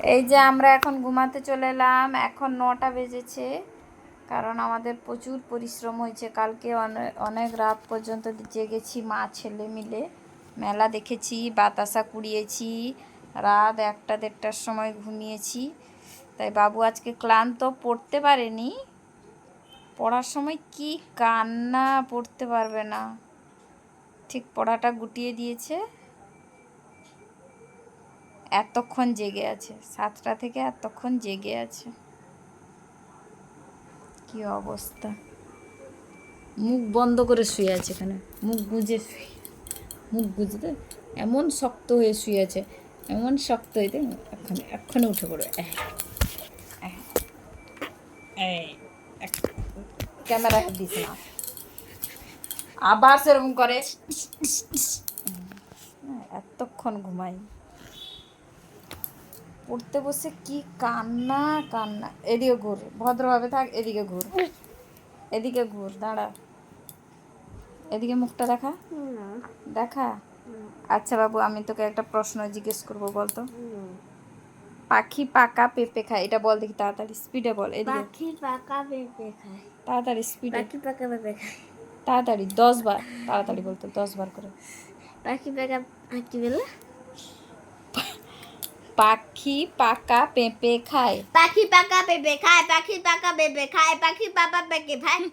এই যে আমরা এখন ঘুমাতে চলে এলাম, এখন নটা বেজেছে, কারণ আমাদের প্রচুর পরিশ্রম হয়েছে। কালকে অনেক রাত পর্যন্ত জেগেছি মা ছেলে মিলে। মেলা দেখেছি, বাতাসা কুড়িয়েছি, রাত একটা দেড়টার সময় ঘুমিয়েছি। তাই বাবু আজকে ক্লান্ত, পড়তে পারেনি। পড়ার সময় কি কান্না, পড়তে পারবে না। ঠিক পড়াটা গুটিয়ে দিয়েছে। এতক্ষণ জেগে আছে। সাতটা থেকে এতক্ষণ জেগে আছে। কি অবস্থা? মুখ বন্ধ করে শুয়ে আছে এখানে। মুখ গুজে শুয়ে। মুখ গুজতে এমন শক্ত হয়ে শুয়ে আছে। এমন শক্ত হয়ে এক্ষণে এক্ষণে উঠে পড়বে। ক্যামেরা দিস না। আবার সেরকম করে। এতক্ষণ ঘুমাই। পড়তে বসে কি কান্না কান্না। এদিকে ঘুর ভদ্রভাবে থাক এদিকে ঘুর। এদিকে ঘুর দাঁড়া। এদিকে মুখটা দেখা? দেখা? আচ্ছা বাবু আমি তোকে একটা প্রশ্ন জিজ্ঞেস করব বলতো? পাখি পাকা পেঁপে খায় এটা বল দেখি তাড়াতাড়ি স্পিডে বল এদিকে। পাখি পাকা পেঁপে খায়। তাড়াতাড়ি স্পিডে পাখি পাকা পেঁপে খায়। তাড়াতাড়ি দশ বার। তাড়াতাড়ি বলতো দশ বার করে। পাখি পাকা কি বলে? পাখি পাকা পেঁপে খায় পাখি পাকা পেঁপে খায় পাখি পাকা পেঁপে খায় পাখি পাকা পেঁপে খায়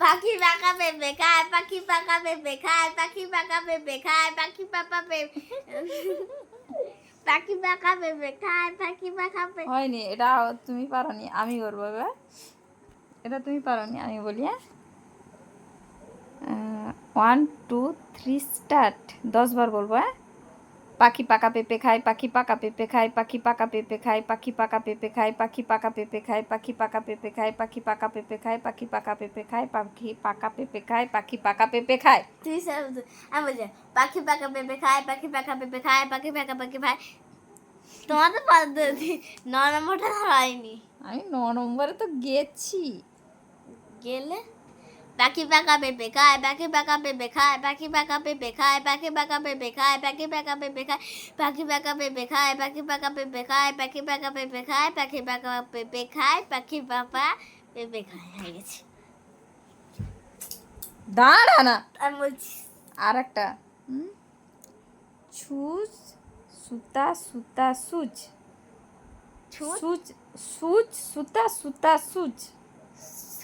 পাখি পাকা পেঁপে খায় পাখি পাকা পেঁপে খায় পাখি পাকা পেঁপে খায় পাখি পাকা পেঁপে পাখি পাকা পেঁপে খায় পাখি পাকা পেঁপে হয়নি এটা তুমি পারোনি আমি করব এবার এটা তুমি পারোনি আমি বলি হ্যাঁ ওয়ান টু থ্রি স্টার্ট দশ বার বলব হ্যাঁ পাখি পাকা পেঁপে খায় পাখি পাকা পেঁপে খায় পাখি পাকা পেঁপে খায় পাখি পাকা পেঁপে খায় পাখি পাকা পেঁপে খায় পাখি পাকা পেঁপে খায় পাখি পাকা পেঁপে খায় পাখি পাকা পেঁপে খায় পাখি পাকা পেঁপে খায় পাখি পাকা পেঁপে খায় তুই আমি পাখি পাকা পেঁপে খায় পাখি পাকা পেঁপে খায় পাখি পাকা পেঁপে খায় তোমার তো ন নম্বরটা হয়নি আমি ন নম্বরে তো গেছি গেলে পাখি পাকা পেঁপে খায় পাখি পাকা পেঁপে খায় পাখি পাকা পেঁপে খায় পাখি পাকা পেঁপে খায় পাখি পাকা পেঁপে খায় পাখি পাকা পেঁপে খায় পাখি পাকা পেঁপে খায় পাখি পাকা পেঁপে খায় পাখি পাকা পেঁপে খায় পাখি পাপা পেঁপে খায় হয়ে গেছে দাঁড়া না আমি বলছি আর একটা হুম? ছুঁচ সুতা সুতা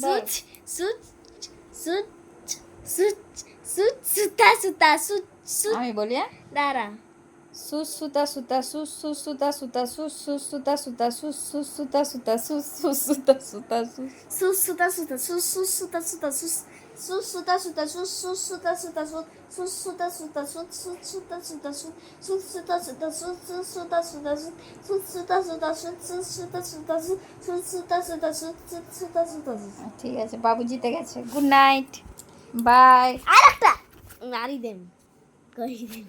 સુચ સુચ સુચ સુચ સુચ સુતા સુતા સુચ સુચ અમે બોલ્યા દારા sus suta suta sus sus suta suta sus sus suta suta sus sus suta suta sus sus suta suta sus sus suta suta sus sus suta suta sus সুচ su da su da su su su da su da su su su da su da su সুতা su da su da su su su সুতা su da সুতা su su da su সুতা su su সুতা da su da su su su da su da su su su da su da su su su da su da su ঠিক আছে বাবু জিতে গেছে good night bye আর একটা নারী দেন কই দেন